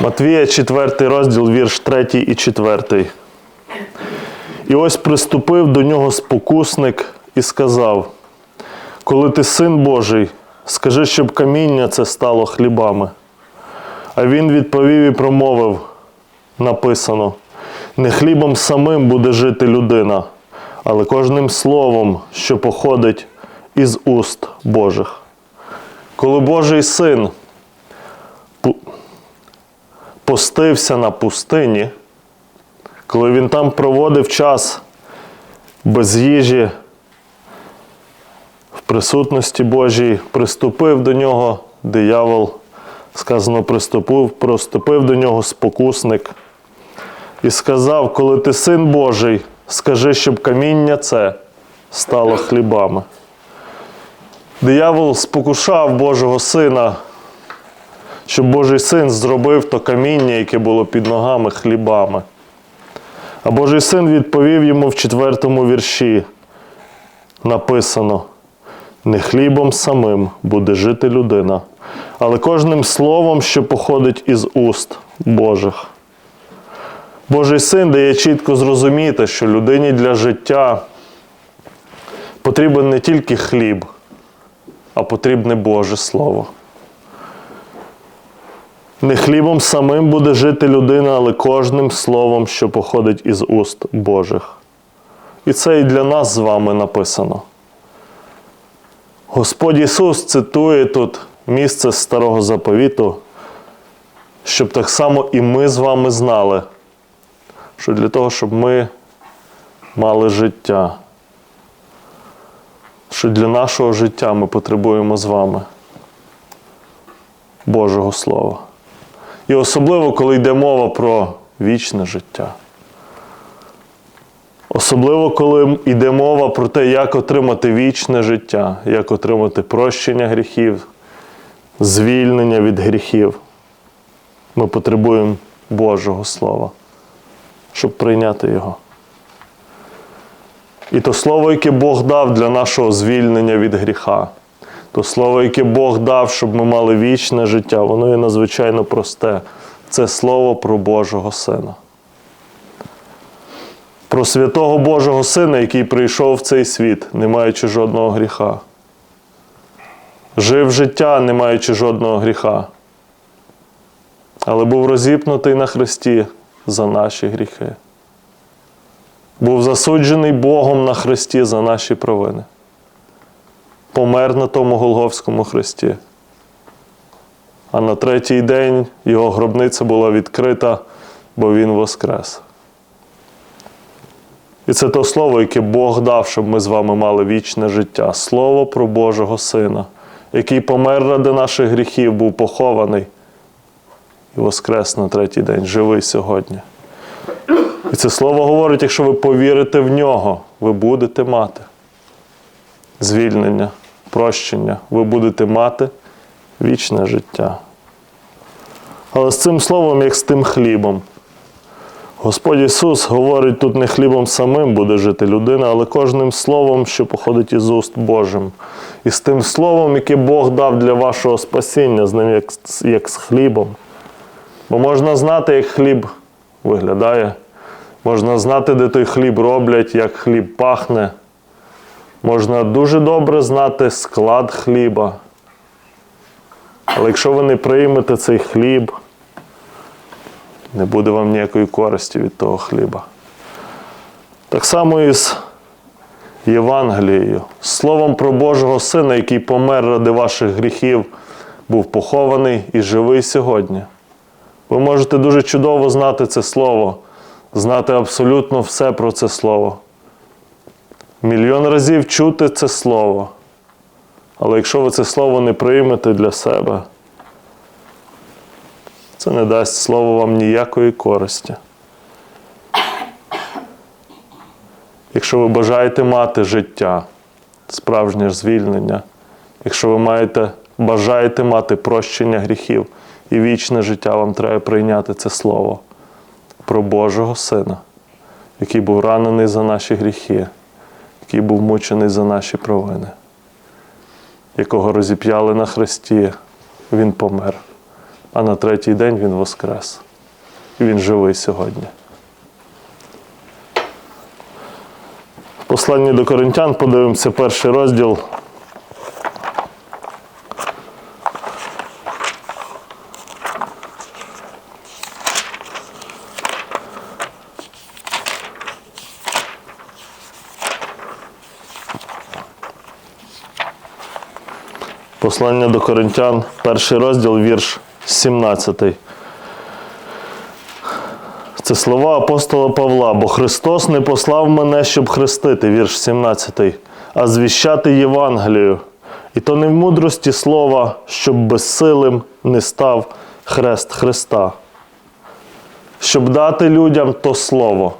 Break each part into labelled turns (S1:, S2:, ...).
S1: Матвія, 4 розділ, вірш 3 і 4. І ось приступив до нього спокусник і сказав: Коли ти син Божий, скажи, щоб каміння це стало хлібами. А він відповів і промовив: написано: не хлібом самим буде жити людина, але кожним словом, що походить із уст Божих. Коли Божий син постився на пустині, коли він там проводив час без їжі, в присутності Божій, приступив до нього диявол, сказано, приступив, приступив до нього спокусник і сказав: Коли ти син Божий, скажи, щоб каміння це стало хлібами. Диявол спокушав Божого сина, щоб Божий син зробив то каміння, яке було під ногами хлібами. А Божий син відповів йому в четвертому вірші. Написано: не хлібом самим буде жити людина, але кожним словом, що походить із уст Божих. Божий син дає чітко зрозуміти, що людині для життя потрібен не тільки хліб, а потрібне Боже Слово. Не хлібом самим буде жити людина, але кожним словом, що походить із уст Божих. І це і для нас з вами написано. Господь Ісус цитує тут місце Старого Заповіту, щоб так само і ми з вами знали, що для того, щоб ми мали життя, що для нашого життя ми потребуємо з вами Божого Слова. І особливо, коли йде мова про вічне життя. Особливо, коли йде мова про те, як отримати вічне життя, як отримати прощення гріхів, звільнення від гріхів. Ми потребуємо Божого Слова, щоб прийняти його. І то слово, яке Бог дав для нашого звільнення від гріха, то слово, яке Бог дав, щоб ми мали вічне життя, воно є надзвичайно просте. Це слово про Божого Сина. Про святого Божого Сина, який прийшов в цей світ, не маючи жодного гріха. Жив життя, не маючи жодного гріха. Але був розіпнутий на хресті за наші гріхи. Був засуджений Богом на хресті за наші провини. Помер на тому Голговському хресті. А на третій день його гробниця була відкрита, бо він воскрес. І це то слово, яке Бог дав, щоб ми з вами мали вічне життя. Слово про Божого Сина, який помер ради наших гріхів, був похований і воскрес на третій день, живий сьогодні. І це слово говорить, якщо ви повірите в нього, ви будете мати звільнення, прощення, ви будете мати вічне життя. Але з цим словом, як з тим хлібом. Господь Ісус говорить, тут не хлібом самим буде жити людина, але кожним словом, що походить із уст Божим. І з тим словом, яке Бог дав для вашого спасіння, з ним як, як з хлібом. Бо можна знати, як хліб виглядає, можна знати, де той хліб роблять, як хліб пахне. Можна дуже добре знати склад хліба. Але якщо ви не приймете цей хліб, не буде вам ніякої користі від того хліба. Так само і з Євангелією, словом про Божого Сина, який помер ради ваших гріхів, був похований і живий сьогодні. Ви можете дуже чудово знати це слово, знати абсолютно все про це слово. Мільйон разів чути це слово. Але якщо ви це слово не приймете для себе, це не дасть слово вам ніякої користі. Якщо ви бажаєте мати життя, справжнє звільнення, якщо ви маєте, бажаєте мати прощення гріхів і вічне життя, вам треба прийняти це слово про Божого Сина, який був ранений за наші гріхи, який був мучений за наші провини, якого розіп'яли на хресті, Він помер а на третій день Він воскрес. І Він живий сьогодні. В посланні до Коринтян подивимося перший розділ. Послання до Коринтян, перший розділ, вірш 17. Це слова апостола Павла, бо Христос не послав мене, щоб хрестити, вірш 17, а звіщати Євангелію. І то не в мудрості слова, щоб безсилим не став хрест Христа. Щоб дати людям то слово.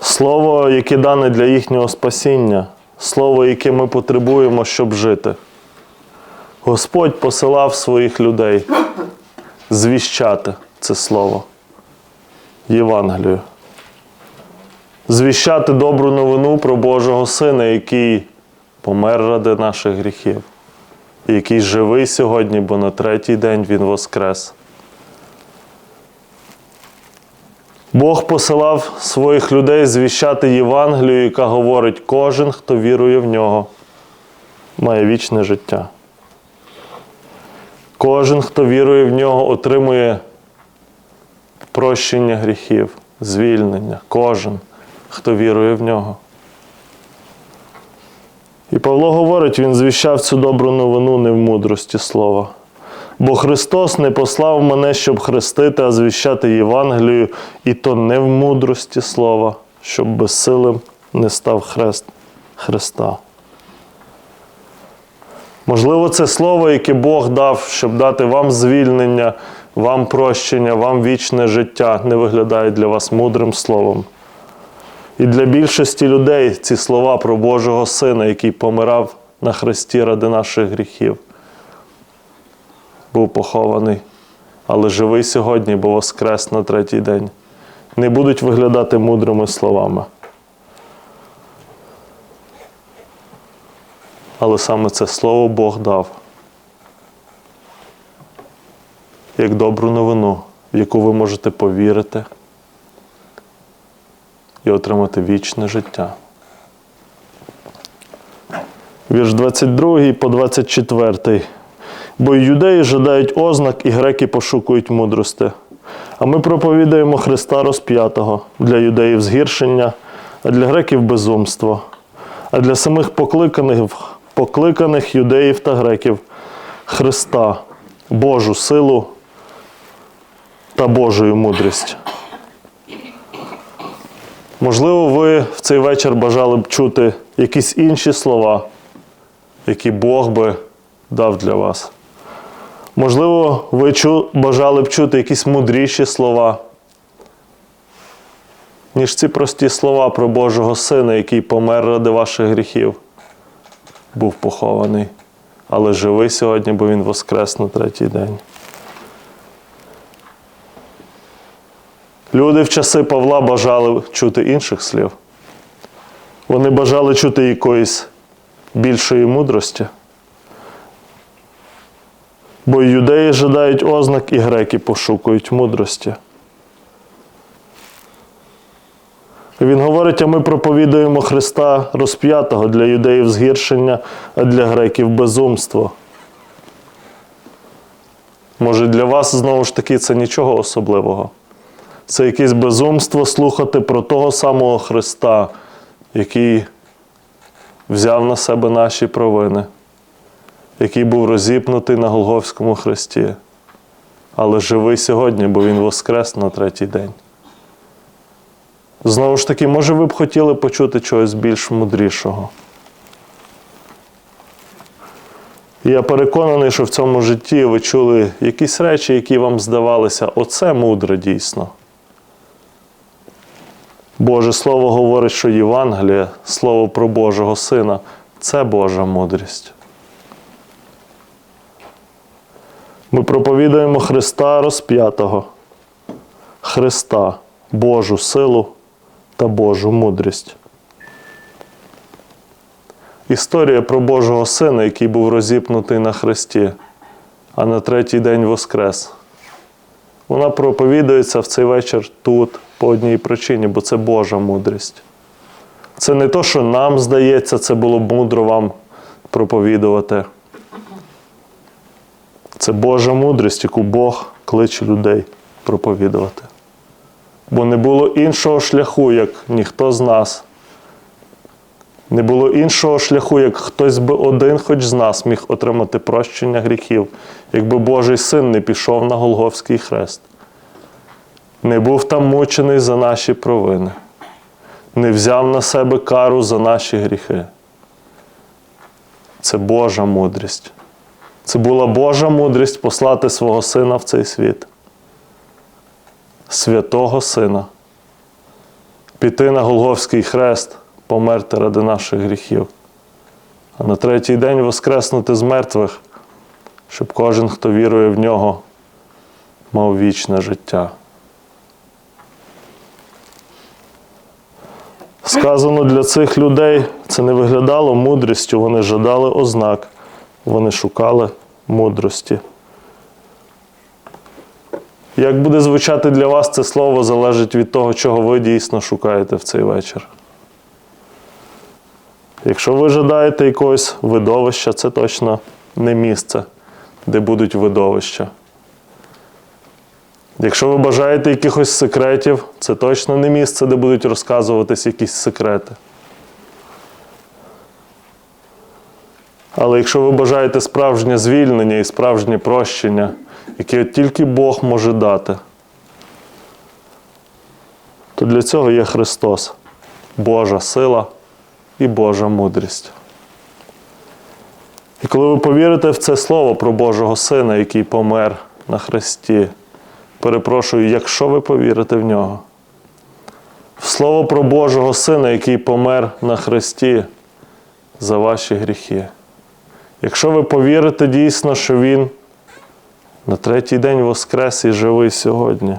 S1: Слово, яке дане для їхнього спасіння, слово, яке ми потребуємо, щоб жити. Господь посилав своїх людей звіщати це слово. Євангелію. Звіщати добру новину про Божого Сина, який помер ради наших гріхів, який живий сьогодні, бо на третій день Він воскрес. Бог посилав своїх людей звіщати Євангелію, яка говорить, кожен, хто вірує в нього, має вічне життя. Кожен, хто вірує в нього, отримує прощення гріхів, звільнення. Кожен, хто вірує в нього. І Павло говорить, він звіщав цю добру новину не в мудрості слова. Бо Христос не послав мене, щоб хрестити, а звіщати Євангелію, і то не в мудрості слова, щоб безсилим не став хрест Христа. Можливо, це слово, яке Бог дав, щоб дати вам звільнення, вам прощення, вам вічне життя, не виглядає для вас мудрим словом. І для більшості людей ці слова про Божого Сина, який помирав на хресті ради наших гріхів, був похований, але живий сьогодні, бо воскрес на третій день, не будуть виглядати мудрими словами. Але саме це слово Бог дав як добру новину, в яку ви можете повірити і отримати вічне життя. Вірш 22 по 24. Бо й юдеї жадають ознак, і греки пошукують мудрости. А ми проповідаємо Христа розп'ятого для юдеїв згіршення, а для греків безумство, а для самих покликаних, покликаних юдеїв та греків Христа, Божу силу та Божою мудрість. Можливо, ви в цей вечір бажали б чути якісь інші слова, які Бог би дав для вас. Можливо, ви чу, бажали б чути якісь мудріші слова, ніж ці прості слова про Божого Сина, який помер ради ваших гріхів, був похований, але живий сьогодні, бо Він воскрес на третій день. Люди в часи Павла бажали чути інших слів. Вони бажали чути якоїсь більшої мудрості. Бо юдеї жадають ознак, і греки пошукують мудрості. Він говорить, а ми проповідуємо Христа розп'ятого для юдеїв згіршення, а для греків безумство. Може, для вас знову ж таки це нічого особливого. Це якесь безумство слухати про того самого Христа, який взяв на себе наші провини, який був розіпнутий на Голговському хресті, але живий сьогодні, бо Він воскрес на третій день. Знову ж таки, може, ви б хотіли почути чогось більш мудрішого. Я переконаний, що в цьому житті ви чули якісь речі, які вам здавалися, оце мудре дійсно. Боже Слово говорить, що Євангеліє, Слово про Божого Сина це Божа мудрість. Ми проповідуємо Христа розп'ятого, Христа, Божу силу та Божу мудрість. Історія про Божого Сина, який був розіпнутий на хресті, а на третій день воскрес. Вона проповідується в цей вечір тут по одній причині, бо це Божа мудрість. Це не то, що нам здається, це було б мудро вам проповідувати. Це Божа мудрість, яку Бог кличе людей проповідувати. Бо не було іншого шляху, як ніхто з нас. Не було іншого шляху, як хтось би один, хоч з нас, міг отримати прощення гріхів, якби Божий син не пішов на Голговський хрест, не був там мучений за наші провини, не взяв на себе кару за наші гріхи. Це Божа мудрість. Це була Божа мудрість послати свого сина в цей світ. Святого Сина. Піти на Голговський хрест, померти ради наших гріхів. А на третій день воскреснути з мертвих, щоб кожен, хто вірує в нього, мав вічне життя. Сказано для цих людей це не виглядало мудрістю, вони жадали ознак, вони шукали мудрості. Як буде звучати для вас це слово, залежить від того, чого ви дійсно шукаєте в цей вечір. Якщо ви жадаєте якогось видовища, це точно не місце, де будуть видовища. Якщо ви бажаєте якихось секретів, це точно не місце, де будуть розказуватись якісь секрети. Але якщо ви бажаєте справжнє звільнення і справжнє прощення, яке тільки Бог може дати, то для цього є Христос, Божа сила і Божа мудрість. І коли ви повірите в це слово про Божого Сина, який помер на Христі, перепрошую, якщо ви повірите в нього, в слово про Божого Сина, який помер на Христі за ваші гріхи. Якщо ви повірите дійсно, що Він на третій день воскрес і живий сьогодні,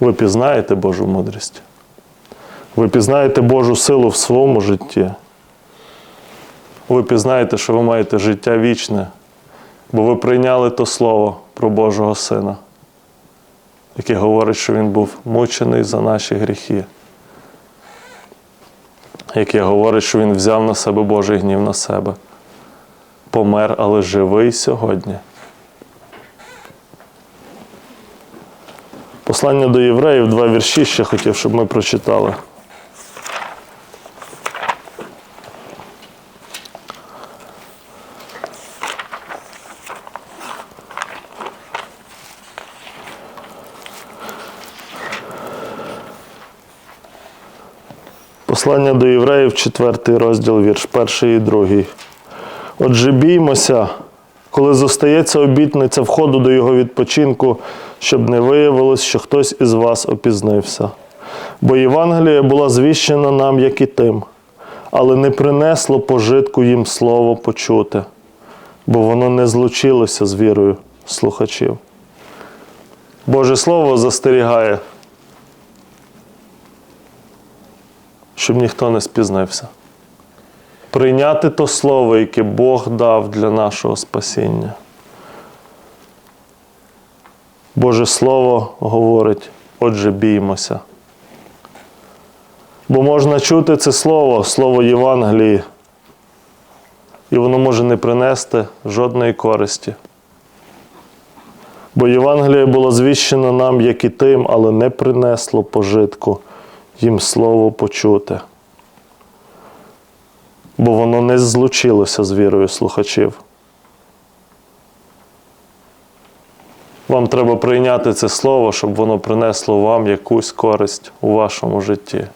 S1: ви пізнаєте Божу мудрість. Ви пізнаєте Божу силу в своєму житті. Ви пізнаєте, що ви маєте життя вічне, бо ви прийняли то слово про Божого Сина, яке говорить, що Він був мучений за наші гріхи, яке говорить, що Він взяв на себе Божий гнів на себе, помер, але живий сьогодні. Послання до євреїв, два вірші ще хотів, щоб ми прочитали. Послання до євреїв, 4 розділ, вірш, перший і другий. Отже, біймося, коли зостається обітниця входу до його відпочинку, щоб не виявилось, що хтось із вас опізнився. Бо Євангелія була звіщена нам, як і тим, але не принесло пожитку їм слово почути, бо воно не злучилося з вірою слухачів. Боже Слово застерігає, щоб ніхто не спізнився. Прийняти то слово, яке Бог дав для нашого спасіння. Боже Слово говорить, отже, біймося. Бо можна чути це слово, слово Євангелії, і воно може не принести жодної користі. Бо Євангеліє було звіщено нам, як і тим, але не принесло пожитку їм слово почути. Бо воно не злучилося з вірою слухачів. Вам треба прийняти це слово, щоб воно принесло вам якусь користь у вашому житті.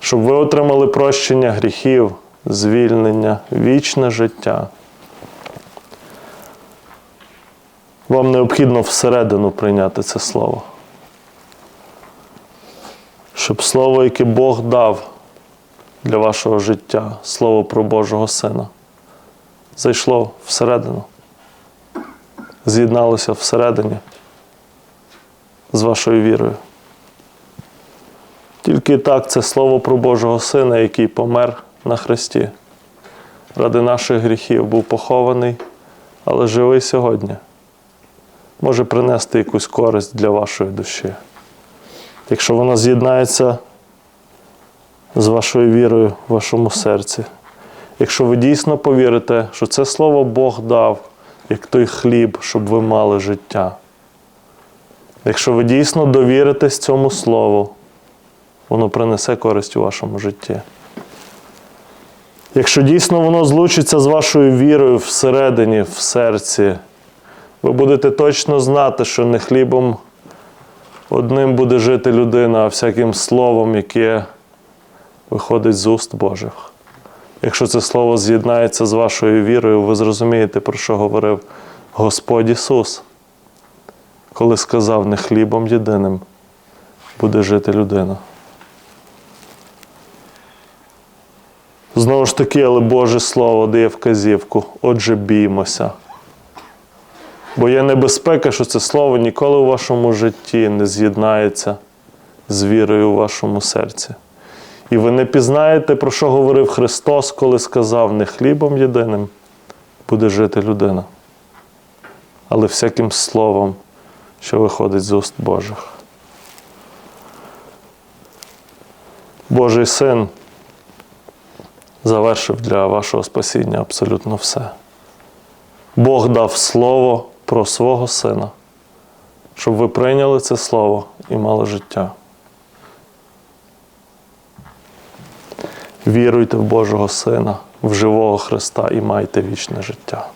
S1: Щоб ви отримали прощення гріхів, звільнення, вічне життя. Вам необхідно всередину прийняти це слово. Щоб слово, яке Бог дав для вашого життя, слово про Божого Сина, зайшло всередину, з'єдналося всередині з вашою вірою. Тільки так це слово про Божого Сина, який помер на Христі, ради наших гріхів був похований, але живий сьогодні, може принести якусь користь для вашої душі. Якщо вона з'єднається з вашою вірою в вашому серці, якщо ви дійсно повірите, що це слово Бог дав, як той хліб, щоб ви мали життя. Якщо ви дійсно довіритесь цьому слову, воно принесе користь у вашому житті. Якщо дійсно воно злучиться з вашою вірою всередині, в серці, ви будете точно знати, що не хлібом одним буде жити людина, а всяким словом, яке виходить з уст Божих. Якщо це слово з'єднається з вашою вірою, ви зрозумієте, про що говорив Господь Ісус, коли сказав, не хлібом єдиним буде жити людина. Знову ж таки, але Боже Слово дає вказівку, отже, біймося. Бо є небезпека, що це слово ніколи у вашому житті не з'єднається з вірою у вашому серці. І ви не пізнаєте, про що говорив Христос, коли сказав, не хлібом єдиним буде жити людина, але всяким словом, що виходить з уст Божих. Божий син завершив для вашого спасіння абсолютно все. Бог дав слово про свого сина, щоб ви прийняли це слово і мали життя. Віруйте в Божого Сина, в живого Христа і майте вічне життя.